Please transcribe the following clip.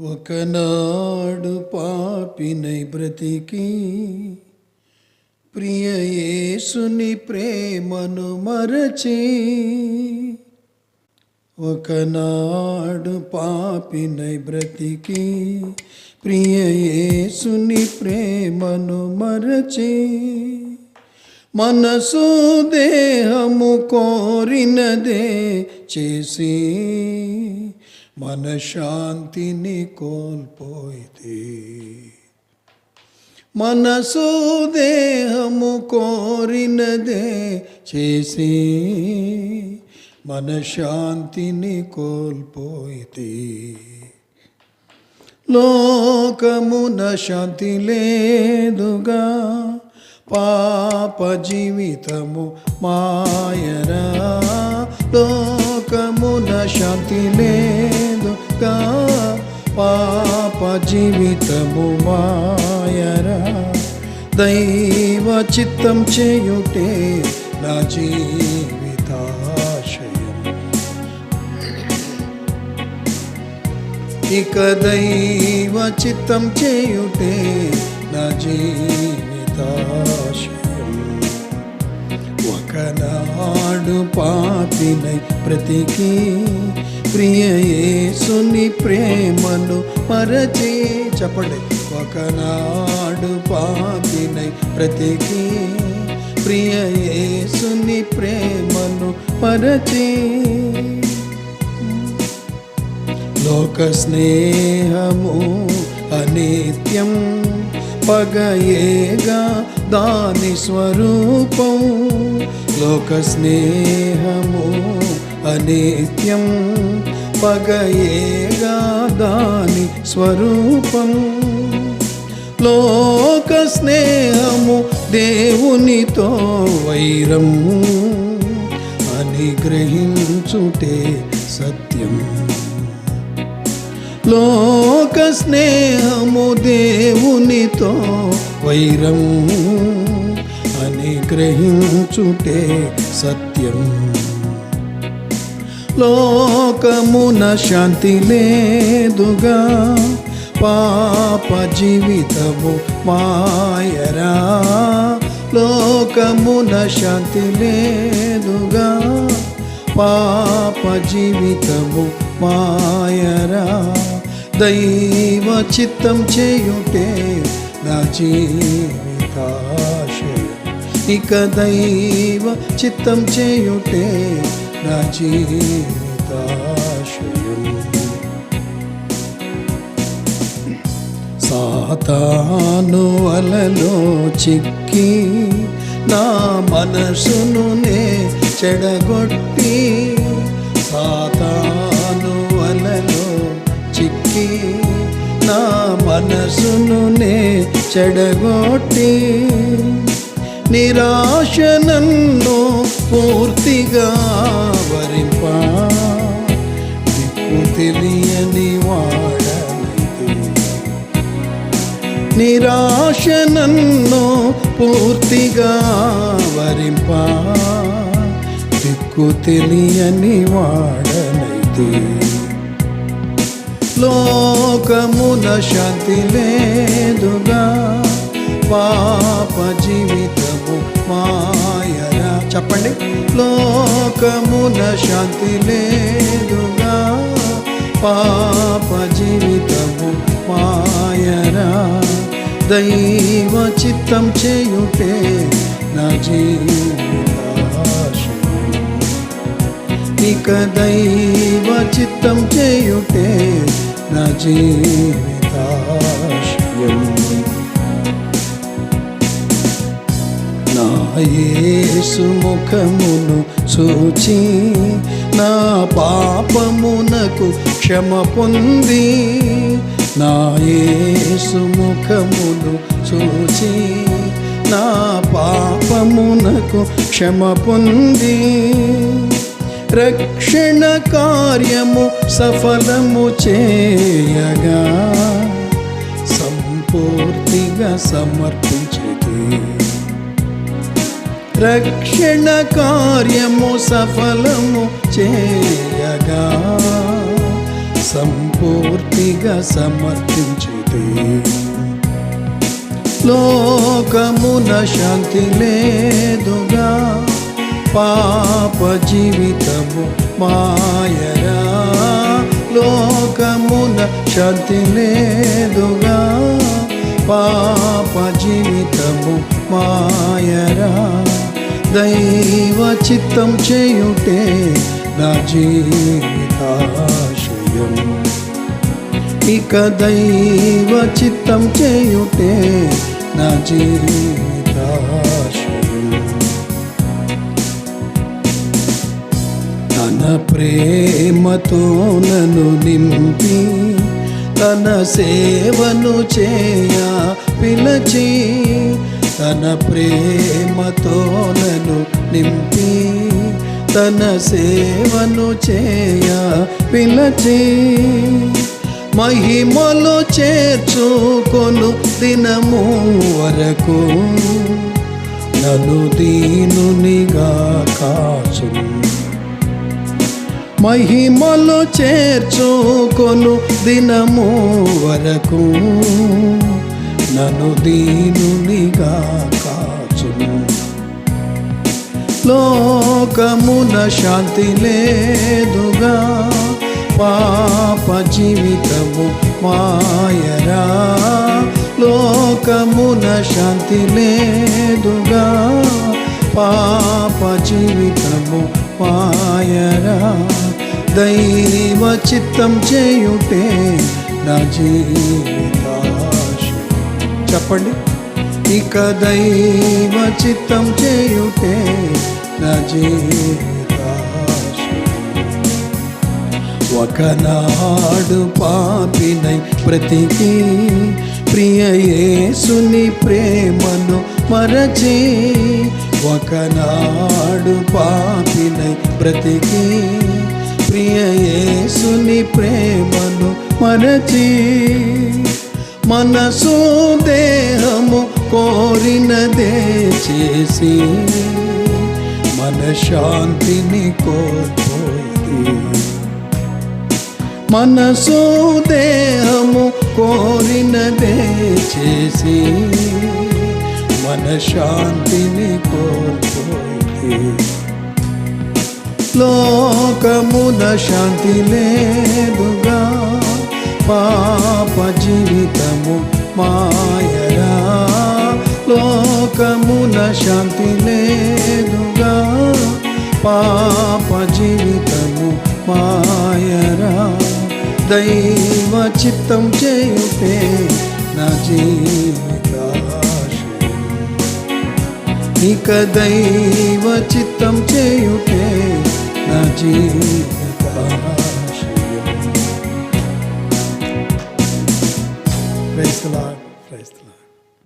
ఒకనాడు పాపినై బ్రతికి ప్రియయేసుని ప్రేమను మరచి ఒకనాడు పాపినై బ్రతికి ప్రియయేసుని ప్రేమను మరచి మనసు దేహము కోరినదే చేసి మనశాంతిని కోల్పోయితే. మనసు దేహము కోరినదే చేసి. మనశాంతిని కోల్పోయితే. లోకమున శాంతి లేదుగా. పాప జీవితము మాయరా లోకమున శాంతి లేదు లేదుగా పాప జీవితము మాయరా. దైవ చిత్తం చేయుటే నా జీవితాశయం ఇక దైవ చిత్తం చేయుటే నా జీవితాశయం ఒకనాడు పాపినై ప్రతికి ప్రియయేసుని ప్రేమను మరచి చెప్పండి. ఒకనాడు పాపినై ప్రతికి ప్రియయేసుని ప్రేమను మరచి లోక స్నేహము అనిత్యం పగయేగా దాని స్వరూపం. లోక స్నేహము అనిత్యం పగయేగా దాని స్వరూపం. లోక స్నేహము దేవునితో వైరం అనిగ్రహించుటే సత్యం. లోక స్నేహము దేవునితో వైరం అనిగ్రహించుటే సత్యం. లోకమున శాంతి లేదుగా. పాప జీవితము మాయరా. లోకమున శాంతి లేదుగా. పాప జీవితము మాయరా. దైవ చిత్తం చేయుటే నా జీవితాశ ఇక దైవ చిత్తం చేయుటే నా జీవితాశయం సాతాను వలలో చిక్కి నా మనసును నే చెడగొట్టి సాతాను వలలో చిక్కి నా మనసును నే చెడగొట్టి నిరాశ నన్ను పూర్తిగా వరింప దిక్కు తెలియని వాడనైతే నిరాశ నన్ను పూర్తిగా వరింప దిక్కు తెలియని వాడనైతే లోకమున శాంతి లేదుగా పాప జీవితము మా చెప్పండి? లోకమున శాంతి లేదుగా పాప జీవితము మాయరా దైవ చిత్తం చేయుటే నా జీవితాశయం. ఇక దైవ చిత్తం చేయుటే నా జీవితాశయం యేసు ముఖమును చూచి నా పాపమునకు క్షమ పొంది నా యేసు ముఖమును చూచి నా పాపమునకు క్షమ పొంది రక్షణ కార్యము సఫలము చేయగా సంపూర్తిగా సమర్పించది రక్షణ కార్యము సఫలము చేయగా సంపూర్తిగా భక్తిగా సమర్పించితే లోకమున శాంతి లేదుగా పాప జీవితము మాయరా. లోకమున శాంతి లేదుగా పాప జీవితము మాయరా. దైవ చిత్తం చేయుటే నా జీవితాశయం ఇక దైవ చిత్తం చేయుటే నా జీవితాశయం తన ప్రేమతో నన్ను నింపి తన సేవను చేయా పిలచి తన ప్రేమతో నన్ను నింపి తన సేవను చేయ పిలచి. మహిమలు చేర్చుకొను దినము వరకు. నను దీనునిగా కాచును మహిమలు చేర్చుకొను దినము వరకు. నను దీనునిగా కాచును లోకమున శాంతి లేదుగా పాప జీవితము మాయరా. లోకమున శాంతి లేదుగా పాప జీవితము మాయరా. దైవ చిత్తం చేయుటే నా జీవితాశ చెప్పండి. ఇక దైవ చిత్తం చేయుటే నా ఒకనాడు పాపినై ప్రతికి ప్రియయేసుని ప్రేమను మరచి ఒకనాడు పాపినై ప్రతికి ప్రియయేసుని ప్రేమను మరచి మనసు దేహము కోరినదే చేసి మన శాంతిని కోల్పోయి. మనసు దేహము కోరినదే చేసి మన శాంతిని కోల్పోయి. లోకమున శాంతి లేదుగా. పాప జీవితము మాయరా. లోకమున శాంతి లేదుగా. పాప జీవితము మాయరా. దైవ చిత్తం చేయుతే నా జీవితాశ ఇక దైవ చిత్తం చేయుటే నా జీవితాశయం.